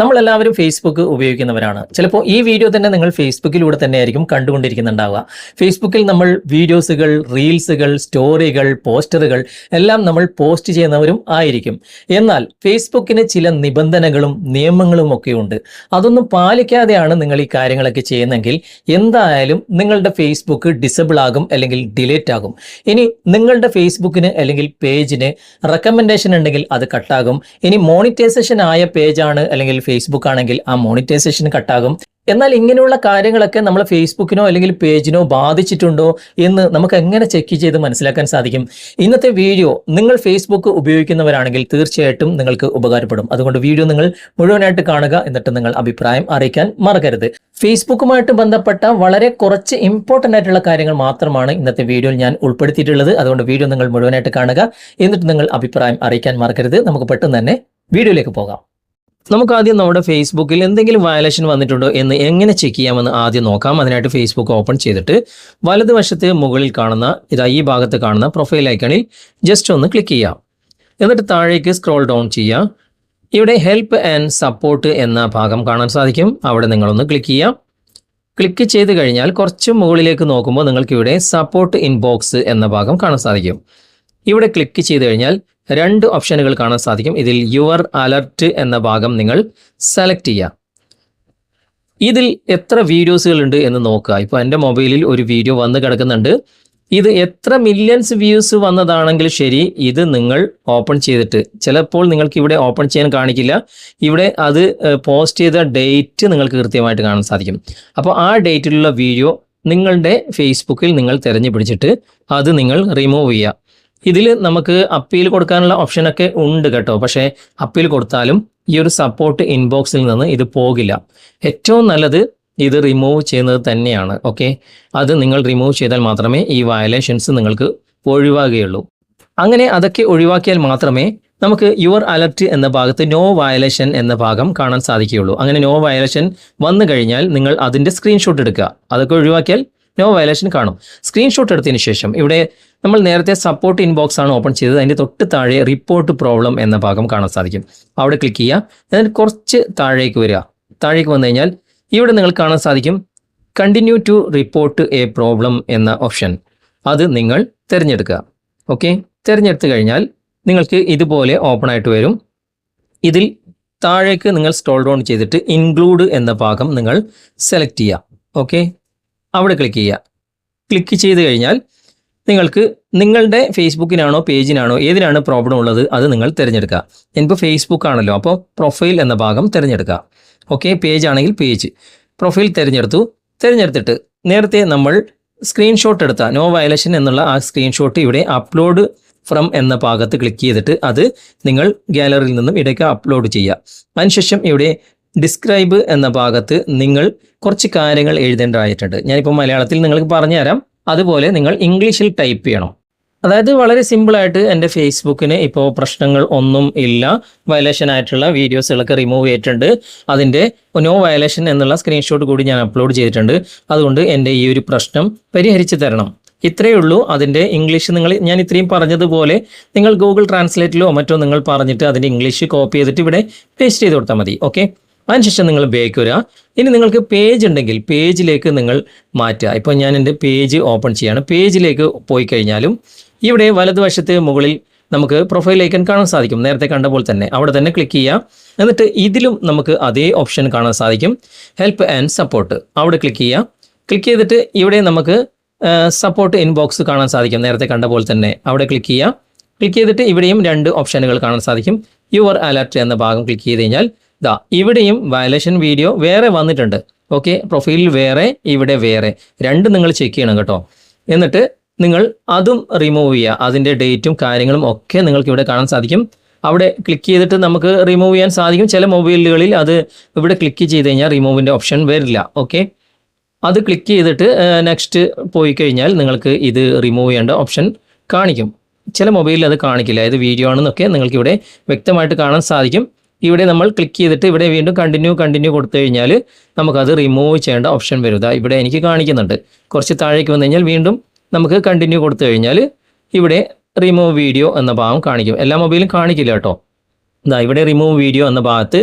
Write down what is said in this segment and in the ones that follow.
നമ്മളെല്ലാവരും ഫേസ്ബുക്ക് ഉപയോഗിക്കുന്നവരാണ്. ചിലപ്പോൾ ഈ വീഡിയോ തന്നെ നിങ്ങൾ ഫേസ്ബുക്കിലൂടെ തന്നെ ആയിരിക്കും കണ്ടുകൊണ്ടിരിക്കുന്നുണ്ടാവുക. ഫേസ്ബുക്കിൽ നമ്മൾ വീഡിയോസുകൾ റീൽസുകൾ സ്റ്റോറികൾ പോസ്റ്ററുകൾ എല്ലാം നമ്മൾ പോസ്റ്റ് ചെയ്യുന്നവരും ആയിരിക്കും. എന്നാൽ ഫേസ്ബുക്കിന് ചില നിബന്ധനകളും നിയമങ്ങളും ഒക്കെ ഉണ്ട്. അതൊന്നും പാലിക്കാതെയാണ് നിങ്ങൾ ഈ കാര്യങ്ങളൊക്കെ ചെയ്യുന്നെങ്കിൽ എന്തായാലും നിങ്ങളുടെ ഫേസ്ബുക്ക് ഡിസബിൾ ആകും അല്ലെങ്കിൽ ഡിലീറ്റ് ആകും. ഇനി നിങ്ങളുടെ ഫേസ്ബുക്കിന് അല്ലെങ്കിൽ പേജിന് റെക്കമെൻഡേഷൻ ഉണ്ടെങ്കിൽ അത് കട്ടാകും ഇനി മോണിറ്റൈസേഷൻ ആയ പേജാണ് അല്ലെങ്കിൽ ഫേസ്ബുക്ക് ആണെങ്കിൽ ആ മോണിറ്റൈസേഷൻ കട്ടാകും എന്നാൽ ഇങ്ങനെയുള്ള കാര്യങ്ങളൊക്കെ നമ്മൾ ഫേസ്ബുക്കിനോ അല്ലെങ്കിൽ പേജിനോ ബാധിച്ചിട്ടുണ്ടോ എന്ന് നമുക്ക് എങ്ങനെ ചെക്ക് ചെയ്ത് മനസ്സിലാക്കാൻ സാധിക്കും? ഇന്നത്തെ വീഡിയോ നിങ്ങൾ ഫേസ്ബുക്ക് ഉപയോഗിക്കുന്നവരാണെങ്കിൽ തീർച്ചയായിട്ടും നിങ്ങൾക്ക് ഉപകാരപ്പെടും. അതുകൊണ്ട് വീഡിയോ നിങ്ങൾ മുഴുവനായിട്ട് കാണുക എന്നിട്ട് നിങ്ങൾ അഭിപ്രായം അറിയിക്കാൻ മറക്കരുത്. ഫേസ്ബുക്കുമായിട്ട് ബന്ധപ്പെട്ട വളരെ കുറച്ച് ഇമ്പോർട്ടന്റ് ആയിട്ടുള്ള കാര്യങ്ങൾ മാത്രമാണ് ഇന്നത്തെ വീഡിയോയിൽ ഞാൻ ഉൾപ്പെടുത്തിയിട്ടുള്ളത്. അതുകൊണ്ട് വീഡിയോ നിങ്ങൾ മുഴുവനായിട്ട് കാണുക എന്നിട്ട് നിങ്ങൾ അഭിപ്രായം അറിയിക്കാൻ മറക്കരുത്. നമുക്ക് പെട്ടെന്ന് തന്നെ വീഡിയോയിലേക്ക് പോകാം. നമുക്ക് ആദ്യം നമ്മുടെ ഫേസ്ബുക്കിൽ എന്തെങ്കിലും വയലേഷൻ വന്നിട്ടുണ്ടോ എന്ന് എങ്ങനെ ചെക്ക് ചെയ്യാമെന്ന് ആദ്യം നോക്കാം. അതിനായിട്ട് ഫേസ്ബുക്ക് ഓപ്പൺ ചെയ്തിട്ട് വലതുവശത്ത് മുകളിൽ കാണുന്ന ഇതാ ഈ ഭാഗത്ത് കാണുന്ന പ്രൊഫൈൽ ഐക്കണിൽ ജസ്റ്റ് ഒന്ന് ക്ലിക്ക് ചെയ്യാം. എന്നിട്ട് താഴേക്ക് സ്ക്രോൾ ഡൗൺ ചെയ്യുക ഇവിടെ ഹെൽപ്പ് ആൻഡ് സപ്പോർട്ട് എന്ന ഭാഗം കാണാൻ സാധിക്കും. അവിടെ നിങ്ങളൊന്ന് ക്ലിക്ക് ചെയ്യാം. ക്ലിക്ക് ചെയ്ത് കഴിഞ്ഞാൽ കുറച്ച് മുകളിലേക്ക് നോക്കുമ്പോൾ നിങ്ങൾക്ക് ഇവിടെ സപ്പോർട്ട് ഇൻബോക്സ് എന്ന ഭാഗം കാണാൻ സാധിക്കും. ഇവിടെ ക്ലിക്ക് ചെയ്ത് കഴിഞ്ഞാൽ രണ്ട് ഓപ്ഷനുകൾ കാണാൻ സാധിക്കും. ഇതിൽ യുവർ അലർട്ട് എന്ന ഭാഗം നിങ്ങൾ സെലക്ട് ചെയ്യുക. ഇതിൽ എത്ര വീഡിയോസുകൾ ഉണ്ട് എന്ന് നോക്കുക. ഇപ്പോൾ എന്റെ മൊബൈലിൽ ഒരു വീഡിയോ വന്ന് കിടക്കുന്നുണ്ട്. ഇത് എത്ര മില്യൺസ് വ്യൂസ് വന്നതാണെങ്കിൽ ശരി ഇത് നിങ്ങൾ ഓപ്പൺ ചെയ്തിട്ട്. ചിലപ്പോൾ നിങ്ങൾക്ക് ഇവിടെ ഓപ്പൺ ചെയ്യാൻ കാണിക്കില്ല. ഇവിടെ അത് പോസ്റ്റ് ചെയ്ത ഡേറ്റ് നിങ്ങൾക്ക് കൃത്യമായിട്ട് കാണാൻ സാധിക്കും. അപ്പോൾ ആ ഡേറ്റിലുള്ള വീഡിയോ നിങ്ങളുടെ ഫേസ്ബുക്കിൽ നിങ്ങൾ തിരഞ്ഞു പിടിച്ചിട്ട് അത് നിങ്ങൾ റിമൂവ് ചെയ്യുക. ഇതിൽ നമുക്ക് അപ്പീൽ കൊടുക്കാനുള്ള ഓപ്ഷനൊക്കെ ഉണ്ട് കേട്ടോ. പക്ഷേ അപ്പീൽ കൊടുത്താലും ഈ ഒരു സപ്പോർട്ട് ഇൻബോക്സിൽ നിന്ന് ഇത് പോകില്ല. ഏറ്റവും നല്ലത് ഇത് റിമൂവ് ചെയ്യുന്നത് തന്നെയാണ് ഓക്കെ അത് നിങ്ങൾ റിമൂവ് ചെയ്താൽ മാത്രമേ ഈ വയലേഷൻസ് നിങ്ങൾക്ക് ഒഴിവാകുകയുള്ളൂ. അങ്ങനെ അതൊക്കെ ഒഴിവാക്കിയാൽ മാത്രമേ നമുക്ക് യുവർ അലർട്ട് എന്ന ഭാഗത്ത് നോ വയലേഷൻ എന്ന ഭാഗം കാണാൻ സാധിക്കുകയുള്ളൂ. അങ്ങനെ നോ വയലേഷൻ വന്നു കഴിഞ്ഞാൽ നിങ്ങൾ അതിന്റെ സ്ക്രീൻഷോട്ട് എടുക്കുക. അതൊക്കെ ഒഴിവാക്കിയാൽ നോ വയലേഷൻ കാണും. സ്ക്രീൻഷോട്ട് എടുത്തതിന് ശേഷം ഇവിടെ നമ്മൾ നേരത്തെ സപ്പോർട്ട് ഇൻബോക്സ് ആണ് ഓപ്പൺ ചെയ്തത്. അതിന്റെ തൊട്ട് താഴെ റിപ്പോർട്ട് പ്രോബ്ലം എന്ന ഭാഗം കാണാൻ സാധിക്കും. അവിടെ ക്ലിക്ക് ചെയ്യുക. എന്നിട്ട് കുറച്ച് താഴേക്ക് വരിക. താഴേക്ക് വന്നു കഴിഞ്ഞാൽ ഇവിടെ നിങ്ങൾ കാണാൻ സാധിക്കും continue to report a problem എന്ന ഓപ്ഷൻ അത് നിങ്ങൾ തിരഞ്ഞെടുക്കുക. ഓക്കെ തിരഞ്ഞെടുത്തു കഴിഞ്ഞാൽ നിങ്ങൾക്ക് ഇതുപോലെ ഓപ്പൺ ആയിട്ട് വരും. ഇതിൽ താഴേക്ക് നിങ്ങൾ സ്ക്രോൾ ഡൗൺ ചെയ്തിട്ട് ഇൻക്ലൂഡ് എന്ന ഭാഗം നിങ്ങൾ സെലക്ട് ചെയ്യുക. ഓക്കെ അവിടെ ക്ലിക്ക് ചെയ്യുക. ക്ലിക്ക് ചെയ്ത് കഴിഞ്ഞാൽ നിങ്ങൾക്ക് നിങ്ങളുടെ ഫേസ്ബുക്കിനാണോ പേജിനാണോ ഏതിനാണ് പ്രോബ്ലം ഉള്ളത് അത് നിങ്ങൾ തിരഞ്ഞെടുക്കുക. എനിപ്പോൾ ഫേസ്ബുക്ക് ആണല്ലോ അപ്പോൾ പ്രൊഫൈൽ എന്ന ഭാഗം തിരഞ്ഞെടുക്കുക. ഓക്കെ പേജ് ആണെങ്കിൽ പേജ് പ്രൊഫൈൽ തിരഞ്ഞെടുത്തു. തിരഞ്ഞെടുത്തിട്ട് നേരത്തെ നമ്മൾ സ്ക്രീൻഷോട്ട് എടുത്ത നോ വയലേഷൻ എന്നുള്ള ആ സ്ക്രീൻഷോട്ട് ഇവിടെ അപ്ലോഡ് ഫ്രം എന്ന ഭാഗത്ത് ക്ലിക്ക് ചെയ്തിട്ട് അത് നിങ്ങൾ ഗാലറിയിൽ നിന്നും ഇടയ്ക്ക് അപ്ലോഡ് ചെയ്യുക. അതിനുശേഷം ഇവിടെ ഡിസ്ക്രൈബ് എന്ന ഭാഗത്ത് നിങ്ങൾ കുറച്ച് കാര്യങ്ങൾ എഴുതേണ്ടതായിട്ടുണ്ട്. ഞാനിപ്പോൾ മലയാളത്തിൽ നിങ്ങൾക്ക് പറഞ്ഞുതരാം. അതുപോലെ നിങ്ങൾ ഇംഗ്ലീഷിൽ ടൈപ്പ് ചെയ്യണം. അതായത് വളരെ സിമ്പിളായിട്ട് എന്റെ ഫേസ്ബുക്കിന് ഇപ്പോൾ പ്രശ്നങ്ങൾ ഒന്നും ഇല്ല. വയലേഷൻ ആയിട്ടുള്ള വീഡിയോസുകളൊക്കെ റിമൂവ് ചെയ്തിട്ടുണ്ട്. അതിന്റെ നോ വയലേഷൻ എന്നുള്ള സ്ക്രീൻഷോട്ട് കൂടി ഞാൻ അപ്ലോഡ് ചെയ്തിട്ടുണ്ട്. അതുകൊണ്ട് എന്റെ ഈ ഒരു പ്രശ്നം പരിഹരിച്ചു തരണം. ഇത്രയേ ഉള്ളൂ. അതിന്റെ ഇംഗ്ലീഷ് നിങ്ങൾ ഞാൻ ഇത്രയും പറഞ്ഞതുപോലെ നിങ്ങൾ ഗൂഗിൾ ട്രാൻസ്ലേറ്റിലോ മറ്റോ നിങ്ങൾ പറഞ്ഞിട്ട് അതിന്റെ ഇംഗ്ലീഷ് കോപ്പി ചെയ്തിട്ട് ഇവിടെ പേസ്റ്റ് ചെയ്ത് കൊടുത്താൽ മതി. ഓക്കെ അതിനുശേഷം നിങ്ങൾ ബേക്ക് വരിക ഇനി നിങ്ങൾക്ക് പേജ് ഉണ്ടെങ്കിൽ പേജിലേക്ക് നിങ്ങൾ മാറ്റുക. ഇപ്പോൾ ഞാൻ എന്റെ പേജ് ഓപ്പൺ ചെയ്യാണ്. പേജിലേക്ക് പോയി കഴിഞ്ഞാലും ഇവിടെ വലതുവശത്ത് മുകളിൽ നമുക്ക് പ്രൊഫൈൽ ഐക്കൺ കാണാൻ സാധിക്കും. നേരത്തെ കണ്ട പോലെ തന്നെ. അവിടെ തന്നെ ക്ലിക്ക് ചെയ്യുക. എന്നിട്ട് ഇതിലും നമുക്ക് അതേ ഓപ്ഷൻ കാണാൻ സാധിക്കും. ഹെൽപ്പ് ആൻഡ് സപ്പോർട്ട് അവിടെ ക്ലിക്ക് ചെയ്യുക. ക്ലിക്ക് ചെയ്തിട്ട് ഇവിടെ നമുക്ക് സപ്പോർട്ട് ഇൻബോക്സ് കാണാൻ സാധിക്കും. നേരത്തെ കണ്ട പോലെ തന്നെ. അവിടെ ക്ലിക്ക് ചെയ്യുക. ക്ലിക്ക് ചെയ്തിട്ട് ഇവിടെയും രണ്ട് ഓപ്ഷനുകൾ കാണാൻ സാധിക്കും. യുവർ അലർട്ട് എന്ന ഭാഗം ക്ലിക്ക് ചെയ്ത് കഴിഞ്ഞാൽ ദാ ഇവിടെയും വയലേഷൻ വീഡിയോ വേറെ വന്നിട്ടുണ്ട്. ഓക്കെ പ്രൊഫൈലിൽ വേറെ ഇവിടെ വേറെ. രണ്ട് നിങ്ങൾ ചെക്ക് ചെയ്യണം കേട്ടോ. എന്നിട്ട് നിങ്ങൾ അതും റിമൂവ് ചെയ്യുക. അതിന്റെ ഡേറ്റും കാര്യങ്ങളും ഒക്കെ നിങ്ങൾക്ക് ഇവിടെ കാണാൻ സാധിക്കും. അവിടെ ക്ലിക്ക് ചെയ്തിട്ട് നമുക്ക് റിമൂവ് ചെയ്യാൻ സാധിക്കും. ചില മൊബൈലുകളിൽ അത് ഇവിടെ ക്ലിക്ക് ചെയ്ത് കഴിഞ്ഞാൽ റിമൂവിന്റെ ഓപ്ഷൻ വരില്ല. ഓക്കെ അത് ക്ലിക്ക് ചെയ്തിട്ട് നെക്സ്റ്റ് പോയി കഴിഞ്ഞാൽ നിങ്ങൾക്ക് ഇത് റിമൂവ് ചെയ്യേണ്ട ഓപ്ഷൻ കാണിക്കും. ചില മൊബൈലിൽ അത് കാണിക്കില്ല. ഇത് വീഡിയോ ആണെന്നൊക്കെ നിങ്ങൾക്ക് ഇവിടെ വ്യക്തമായിട്ട് കാണാൻ സാധിക്കും. ഇവിടെ നമ്മൾ ക്ലിക്ക് ചെയ്തിട്ട് ഇവിടെ വീണ്ടും കണ്ടിന്യൂ കണ്ടിന്യൂ കൊടുത്തു കഴിഞ്ഞാൽ നമുക്കത് റിമൂവ് ചെയ്യേണ്ട ഓപ്ഷൻ വരും. ഇവിടെ എനിക്ക് കാണിക്കുന്നുണ്ട്. കുറച്ച് താഴേക്ക് വന്നു കഴിഞ്ഞാൽ വീണ്ടും നമുക്ക് കണ്ടിന്യൂ കൊടുത്തു കഴിഞ്ഞാൽ ഇവിടെ റിമൂവ് വീഡിയോ എന്ന ഭാഗം കാണിക്കും. എല്ലാ മൊബൈലും കാണിക്കില്ല കേട്ടോ. ഇതാ ഇവിടെ റിമൂവ് വീഡിയോ എന്ന ഭാഗത്ത്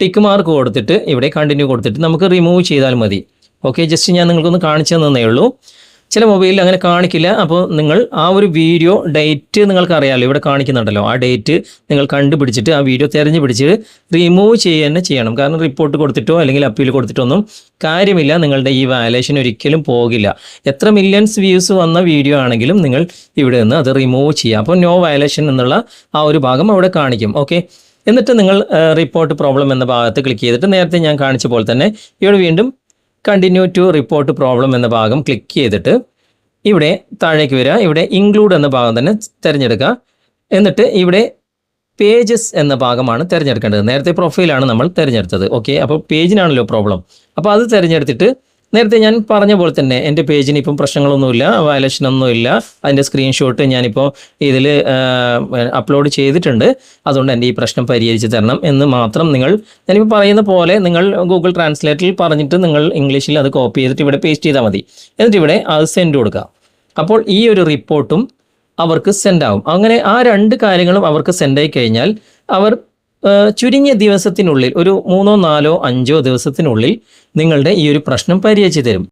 ടിക്ക് മാർക്ക് കൊടുത്തിട്ട് ഇവിടെ കണ്ടിന്യൂ കൊടുത്തിട്ട് നമുക്ക് റിമൂവ് ചെയ്താൽ മതി. ഓക്കെ ജസ്റ്റ് ഞാൻ നിങ്ങൾക്കൊന്ന് കാണിച്ചു തന്നേ ഉള്ളൂ. ചില മൊബൈലിൽ അങ്ങനെ കാണിക്കില്ല. അപ്പോൾ നിങ്ങൾ ആ ഒരു വീഡിയോ ഡേറ്റ് നിങ്ങൾക്ക് അറിയാമല്ലോ ഇവിടെ കാണിക്കുന്നുണ്ടല്ലോ. ആ ഡേറ്റ് നിങ്ങൾ കണ്ടുപിടിച്ചിട്ട് ആ വീഡിയോ തിരഞ്ഞു പിടിച്ച് റിമൂവ് ചെയ്യുക തന്നെ ചെയ്യണം. കാരണം റിപ്പോർട്ട് കൊടുത്തിട്ടോ അല്ലെങ്കിൽ അപ്പീൽ കൊടുത്തിട്ടോ ഒന്നും കാര്യമില്ല. നിങ്ങളുടെ ഈ വയലേഷൻ ഒരിക്കലും പോകില്ല. എത്ര മില്യൺസ് വ്യൂസ് വന്ന വീഡിയോ ആണെങ്കിലും നിങ്ങൾ ഇവിടെ നിന്ന് അത് റിമൂവ് ചെയ്യുക. അപ്പോൾ നോ വയലേഷൻ എന്നുള്ള ആ ഒരു ഭാഗം അവിടെ കാണിക്കും. ഓക്കെ എന്നിട്ട് നിങ്ങൾ റിപ്പോർട്ട് പ്രോബ്ലം എന്ന ഭാഗത്ത് ക്ലിക്ക് ചെയ്തിട്ട് നേരത്തെ ഞാൻ കാണിച്ച പോലെ തന്നെ ഇവിടെ വീണ്ടും കണ്ടിന്യൂ ടു റിപ്പോർട്ട് പ്രോബ്ലം എന്ന ഭാഗം ക്ലിക്ക് ചെയ്തിട്ട് ഇവിടെ താഴേക്ക് വരിക. ഇവിടെ ഇൻക്ലൂഡ് എന്ന ഭാഗം തന്നെ തിരഞ്ഞെടുക്കുക. എന്നിട്ട് ഇവിടെ പേജസ് എന്ന ഭാഗമാണ് തിരഞ്ഞെടുക്കേണ്ടത്. നേരത്തെ പ്രൊഫൈലാണ് നമ്മൾ തിരഞ്ഞെടുത്തത്. ഓക്കെ അപ്പോൾ പേജിനാണല്ലോ പ്രോബ്ലം അപ്പോൾ അത് തിരഞ്ഞെടുത്തിട്ട് നേരത്തെ ഞാൻ പറഞ്ഞ പോലെ തന്നെ എന്റെ പേജിന് ഇപ്പം പ്രശ്നങ്ങളൊന്നുമില്ല വയലേഷൻ ഒന്നുമില്ല അതിന്റെ സ്ക്രീൻഷോട്ട് ഞാനിപ്പോൾ ഇതിൽ അപ്ലോഡ് ചെയ്തിട്ടുണ്ട്. അതുകൊണ്ട് എന്റെ ഈ പ്രശ്നം പരിഹരിച്ച് തരണം എന്ന് മാത്രം നിങ്ങൾ ഞാനിപ്പോൾ പറയുന്ന പോലെ നിങ്ങൾ ഗൂഗിൾ ട്രാൻസ്ലേറ്ററിൽ പറഞ്ഞിട്ട് നിങ്ങൾ ഇംഗ്ലീഷിൽ അത് കോപ്പി ചെയ്തിട്ട് ഇവിടെ പേസ്റ്റ് ചെയ്താൽ മതി. എന്നിട്ട് ഇവിടെ അത് സെൻഡ് കൊടുക്കുക. അപ്പോൾ ഈ ഒരു റിപ്പോർട്ടും അവർക്ക് സെൻഡ് ആവും. അങ്ങനെ ആ രണ്ട് കാര്യങ്ങളും അവർക്ക് സെൻഡ് ആയി കഴിഞ്ഞാൽ അവർ ചുരുങ്ങിയ ദിവസത്തിനുള്ളിൽ ഒരു മൂന്നോ നാലോ അഞ്ചോ ദിവസത്തിനുള്ളിൽ നിങ്ങളുടെ ഈ ഒരു പ്രശ്നം പരിഹരിച്ചു തരും.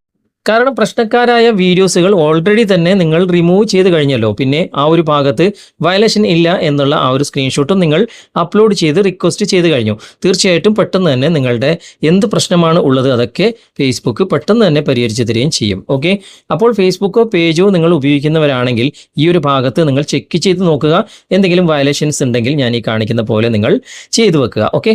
കാരണം പ്രശ്നക്കാരായ വീഡിയോസുകൾ ഓൾറെഡി തന്നെ നിങ്ങൾ റിമൂവ് ചെയ്ത് കഴിഞ്ഞല്ലോ. പിന്നെ ആ ഒരു ഭാഗത്ത് വയലേഷൻ ഇല്ല എന്നുള്ള ആ ഒരു സ്ക്രീൻഷോട്ടും നിങ്ങൾ അപ്ലോഡ് ചെയ്ത് റിക്വസ്റ്റ് ചെയ്ത് കഴിഞ്ഞു. തീർച്ചയായിട്ടും പെട്ടെന്ന് തന്നെ നിങ്ങളുടെ എന്ത് പ്രശ്നമാണ് ഉള്ളത് അതൊക്കെ ഫേസ്ബുക്ക് പെട്ടെന്ന് തന്നെ പരിഹരിച്ചു തരികയും ചെയ്യും. ഓക്കെ അപ്പോൾ ഫേസ്ബുക്കോ പേജോ നിങ്ങൾ ഉപയോഗിക്കുന്നവരാണെങ്കിൽ ഈ ഒരു ഭാഗത്ത് നിങ്ങൾ ചെക്ക് ചെയ്ത് നോക്കുക. എന്തെങ്കിലും വയലേഷൻസ് ഉണ്ടെങ്കിൽ ഞാൻ ഈ കാണിക്കുന്ന പോലെ നിങ്ങൾ ചെയ്തു വെക്കുക. ഓക്കെ